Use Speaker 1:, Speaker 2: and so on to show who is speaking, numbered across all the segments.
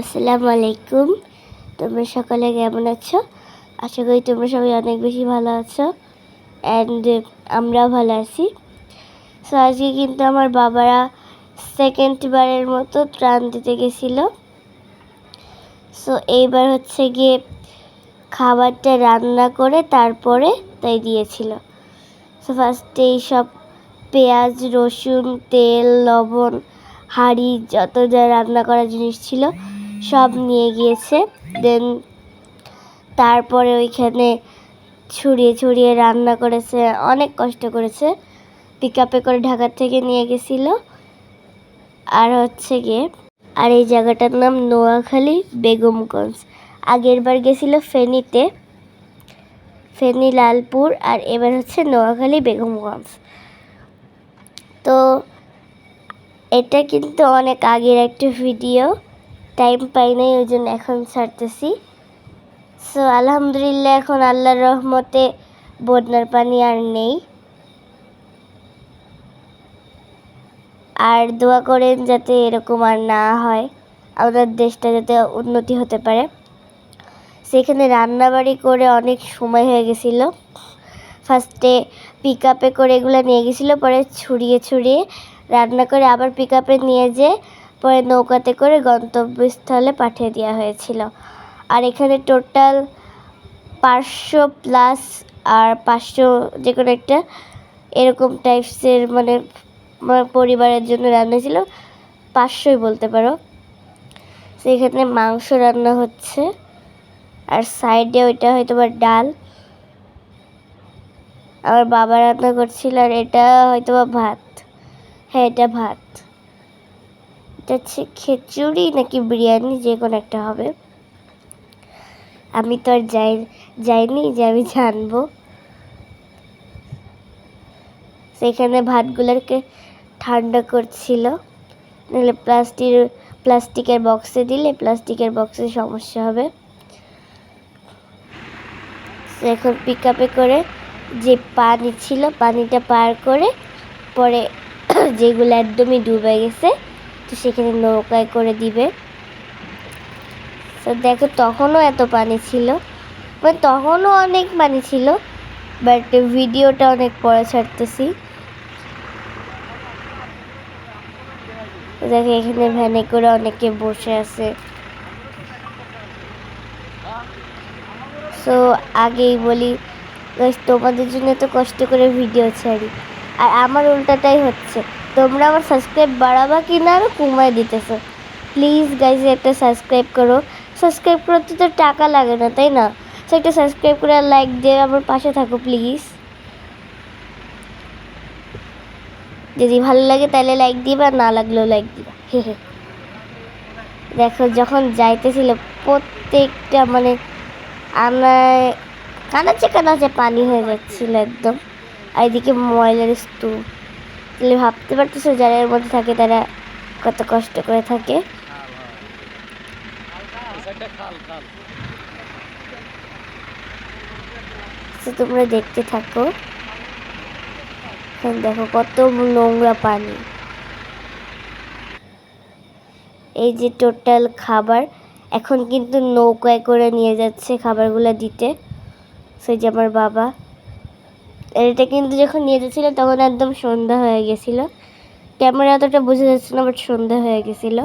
Speaker 1: আসসালামু আলাইকুম তোমরা সকলে কেমন আছো? আশা করি তোমরা সবাই অনেক বেশি ভালো আছো। অ্যান্ড আমরাও ভালো আছি। সো আজকে কিন্তু আমার বাবারা সেকেন্ড বারের মতো ত্রাণ দিতে গেছিল। সো এইবার হচ্ছে গিয়ে খাবারটা রান্না করে তারপরে তাই দিয়েছিল। সো ফার্স্টে এই সব পেঁয়াজ, রসুন, তেল, লবণ, হাঁড়ি, যত যা রান্না করার জিনিস ছিল সব নিয়ে গিয়েছে। দেন তারপরে ওইখানে ছড়িয়ে ছড়িয়ে রান্না করেছে, অনেক কষ্ট করেছে। পিক আপে করে ঢাকার থেকে নিয়ে গেছিল। আর হচ্ছে গিয়ে, আর এই জায়গাটার নাম নোয়াখালী বেগমগঞ্জ। আগের বার গেছিল ফেনীতে, ফেনী, লালপুর, আর এবার হচ্ছে নোয়াখালী বেগমগঞ্জ। তো এটা কিন্তু অনেক আগের একটা ভিডিও। টাইম পাই নাই ওই জন্য এখন ছাড়তেছি। সো আলহামদুলিল্লাহ, এখন আল্লাহর রহমতে বন্যার পানি আর নেই। আর দোয়া করেন যাতে এরকম আর না হয়, আমাদের দেশটা যাতে উন্নতি হতে পারে। সেখানে রান্নাবাড়ি করে অনেক সময় হয়ে গেছিল। ফার্স্টে পিক আপে করে এগুলো নিয়ে গেছিল, পরে ছড়িয়ে ছড়িয়ে রান্না করে আবার পিক আপে নিয়ে যেয়ে পরে নৌকাতে করে গন্তব্যস্থলে পাঠিয়ে দেওয়া হয়েছিল। আর এখানে টোটাল পাঁচশো প্লাস আর পাঁচশো যে কোনো একটা এরকম টাইপসের মানে পরিবারের জন্য রান্না ছিল, পাঁচশোই বলতে পারো। সেখানে মাংস রান্না হচ্ছে, আর সাইডে ওইটা হয়তো বা ডাল। আমার বাবা রান্না করছিল আর এটা হয়তো বা ভাত। হ্যাঁ এটা ভাত। এটা হচ্ছে খিচুড়ি নাকি বিরিয়ানি যে কোনো একটা হবে। আমি তো আর যাই, যাইনি যে আমি জানব। সেখানে ভাতগুলোকে ঠান্ডা করছিল। নাহলে প্লাস্টিক প্লাস্টিকের বক্সে দিলে প্লাস্টিকের বক্সে সমস্যা হবে। এখন পিক আপে করে যে পানি ছিল, পানিটা পার করে পরে যেগুলো একদমই ডুবে গেছে তো সেখানে নৌকায় করে দিবে। তো দেখো তখনও এত পানি ছিল। মানে তখনও অনেক পানি ছিল বাট ভিডিওটা অনেক পরে ছাড়তেছি। দেখো এখানে ভ্যানে করে অনেকে বসে আছে। সো আগেই বলি তোমাদের জন্য তো কষ্ট করে ভিডিও ছাড়ি। আর আমার উল্টাটাই হচ্ছে। তোমরা আমার সাবস্ক্রাইব বাড়াবা কি না আরও কমায় দিতেছো। প্লিজ গাইজ একটা সাবস্ক্রাইব করো। সাবস্ক্রাইব করতে তো টাকা লাগে না, তাই না? সো একটা সাবস্ক্রাইব করে লাইক দিয়ে আমার পাশে থাকো প্লিজ যদি ভালো লাগে তাহলে লাইক দিবা, না লাগলেও লাইক দিবা। দেখো, যখন যাইতেছিল প্রত্যেকটা মানে আমার কানাচে কানাচে পানি হয়ে যাচ্ছিল একদম। আর এদিকে ময়লার স্তূপ। তাহলে ভাবতে পারতেছো যারা এর মধ্যে থাকে তারা কত কষ্ট করে থাকে? তোমরা দেখতে থাকো। দেখো কত নোংরা পানি। এই যে টোটাল খাবার, এখন কিন্তু নৌকায় করে নিয়ে যাচ্ছে খাবারগুলো দিতে। সেই যে আমার বাবা। এটা কিন্তু যখন নিয়ে যাচ্ছিল তখন একদম সন্ধ্যা হয়ে গেছিল। ক্যামেরা অতটা বোঝা যাচ্ছে না বাট সন্ধ্যা হয়ে গেছিল।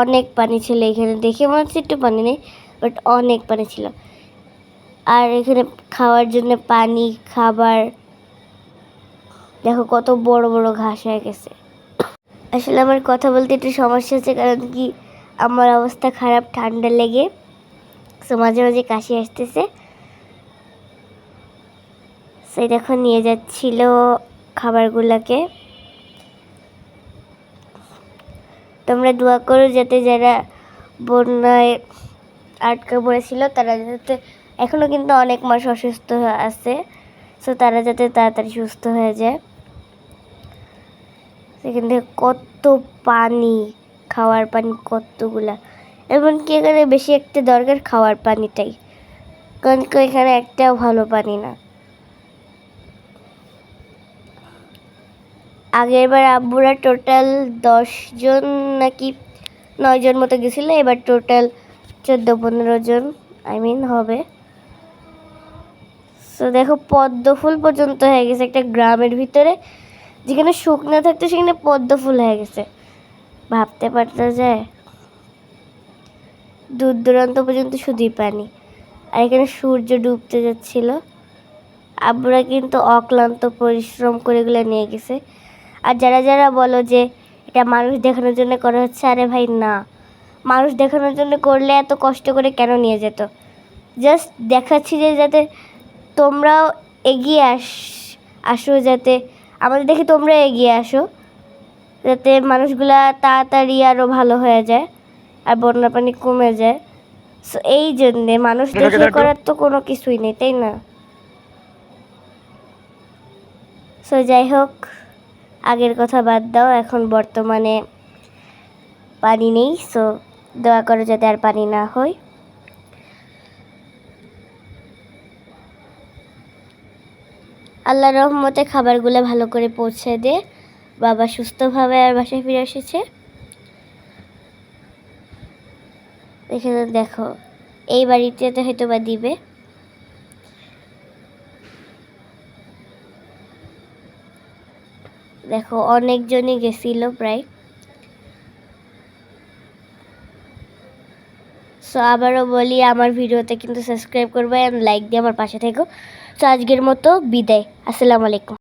Speaker 1: অনেক পানি ছিল এখানে, দেখে মনে হচ্ছে একটু পানি নেই বাট অনেক পানি ছিল। আর এখানে খাওয়ার জন্য পানি, খাবার, দেখো কত বড় বড় ঘাস হয়ে গেছে। আসলে আমার কথা বলতে একটু সমস্যা হচ্ছে, কারণ কি আমার অবস্থা খারাপ, ঠান্ডা লেগে সো মাঝে মাঝে কাশি আসতেছে। সেই দেখো নিয়ে যাচ্ছিল খাবারগুলোকে। তোমরা দোয়া করো যাতে যারা বন্যায় আটকা পড়েছিল, তারা যাতে এখনও কিন্তু অনেক মাস অসুস্থ আছে, সো তারা যাতে তাড়াতাড়ি সুস্থ হয়ে যায়। সেখান থেকে কত পানি, খাওয়ার পানি কতগুলা, এমনকি এখানে বেশি একটা দরকার খাওয়ার পানিটাই, কারণ এখানে একটাও ভালো পানি না। আগেরবার আব্বুরা টোটাল দশজন নাকি নয় জন মতো গেছিল, এবার টোটাল চোদ্দ পনেরো জন আই মিন হবে। তো দেখো পদ্ম ফুল পর্যন্ত হয়ে গেছে একটা গ্রামের ভিতরে। যেখানে শুকনো থাকতো, সেখানে পদ্ম ফুল হয়ে গেছে। ভাবতে পারতে যায় দূর দূরান্ত পর্যন্ত শুধুই পানি আর এখানে সূর্য ডুবতে যাচ্ছিল। আব্বুরা কিন্তু অক্লান্ত পরিশ্রম করে এগুলো নিয়ে গেছে। আর যারা যারা বলো যে এটা মানুষ দেখানোর জন্য করা হচ্ছে আরে ভাই না। মানুষ দেখানোর জন্য করলে এত কষ্ট করে কেন নিয়ে যেত? জাস্ট দেখাচ্ছি যে যাতে তোমরাও এগিয়ে আস আসো যাতে আমাদের দেখে তোমরা এগিয়ে আসো। যাতে মানুষগুলা তাড়াতাড়ি আরও ভালো হয়ে যায় আর বন্যা পানি কমে যায়। সো এই জন্যে মানুষ দেখে করার তো কোনো কিছুই নেই তাই না? সো যাই হোক। আগের কথা বাদ দাও, এখন বর্তমানে পানি নেই সো দোয়া করো যাতে আর পানি না হয়। আল্লাহ রহমতে খাবারগুলো ভালো করে পৌঁছে দে, বাবা সুস্থভাবে আর বাসায় ফিরে এসেছে। এখানে দেখো, এই বাড়িতে তো হয়তো বা দিবে। দেখো, অনেকজনই গেছিল প্রায়। সো আবারও বলি, আমার ভিডিওতে কিন্তু সাবস্ক্রাইব করবে অ্যান্ড লাইক দিয়ে আমার পাশে থেকো। তো আজকের মতো বিদায়। আসসালামু আলাইকুম।